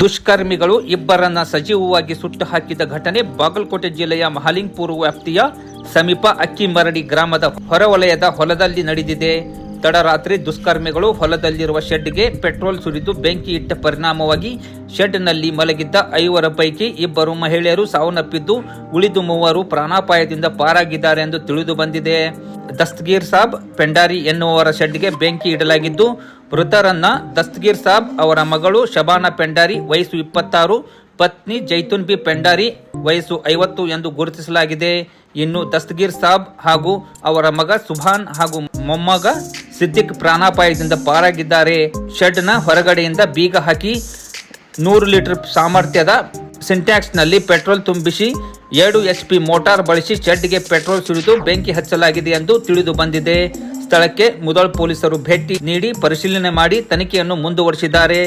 ದುಷ್ಕರ್ಮಿಗಳು ಇಬ್ಬರನ್ನ ಸಜೀವವಾಗಿ ಸುಟ್ಟು ಹಾಕಿದ ಘಟನೆ ಬಾಗಲಕೋಟೆ ಜಿಲ್ಲೆಯ ಮಹಾಲಿಂಗ್ಪುರ ವ್ಯಾಪ್ತಿಯ ಸಮೀಪ ಅಕ್ಕಿಮರಡಿ ಗ್ರಾಮದ ಹೊರವಲಯದ ಹೊಲದಲ್ಲಿ ನಡೆದಿದೆ. ತಡರಾತ್ರಿ ದುಷ್ಕರ್ಮಿಗಳು ಹೊಲದಲ್ಲಿರುವ ಶೆಡ್ಗೆ ಪೆಟ್ರೋಲ್ ಸುರಿದು ಬೆಂಕಿ ಇಟ್ಟ ಪರಿಣಾಮವಾಗಿ ಶೆಡ್ನಲ್ಲಿ ಮಲಗಿದ್ದ ಐವರ ಪೈಕಿ ಇಬ್ಬರು ಮಹಿಳೆಯರು ಸಾವನ್ನಪ್ಪಿದ್ದು ಉಳಿದು ಮೂವರು ಪ್ರಾಣಾಪಾಯದಿಂದ ಪಾರಾಗಿದ್ದಾರೆ ಎಂದು ತಿಳಿದು ಬಂದಿದೆ. ದಸ್ತಗೀರ್ ಸಾಬ್, ಪೆಂಡಾರಿ ಎನ್ನುವರ ಶೆಡ್ಗೆ ಬೆಂಕಿ ಇಡಲಾಗಿದ್ದು, ಮೃತರನ್ನ ದಸ್ತಗೀರ್ ಸಾಬ್ ಅವರ ಮಗಳು ಶಬಾನಾ ಪೆಂಡಾರಿ, ವಯಸ್ಸು ಇಪ್ಪತ್ತಾರು, ಪತ್ನಿ ಜೈತುನ್ ಬಿ ಪೆಂಡಾರಿ, ವಯಸ್ಸು ಐವತ್ತು ಎಂದು ಗುರುತಿಸಲಾಗಿದೆ. ಇನ್ನು ದಸ್ತಗೀರ್ ಸಾಬ್ ಹಾಗೂ ಅವರ ಮಗ ಸುಭಾನ್ ಹಾಗೂ ಮೊಮ್ಮಗ ಸಿದ್ದಿಕ್ ಪ್ರಾಣಾಪಾಯದಿಂದ ಪಾರಾಗಿದ್ದಾರೆ. ಶೆಡ್ನ ಹೊರಗಡೆಯಿಂದ ಬೀಗ ಹಾಕಿ ನೂರು ಲೀಟರ್ ಸಾಮರ್ಥ್ಯದ ಸಿಂಟ್ಯಾಕ್ಸ್ನಲ್ಲಿ ಪೆಟ್ರೋಲ್ ತುಂಬಿಸಿ ಎರಡು ಎಚ್ ಪಿ ಮೋಟಾರ್ ಬಳಸಿ ಶೆಡ್ಗೆ ಪೆಟ್ರೋಲ್ ಸುರಿದು ಬೆಂಕಿ ಹಚ್ಚಲಾಗಿದೆ ಎಂದು ತಿಳಿದು ಬಂದಿದೆ. ಸ್ಥಳಕ್ಕೆ ಮುದೋಳ್ ಪೊಲೀಸರು ಭೇಟಿ ನೀಡಿ ಪರಿಶೀಲನೆ ಮಾಡಿ ತನಿಖೆಯನ್ನು ಮುಂದುವರಿಸಿದ್ದಾರೆ.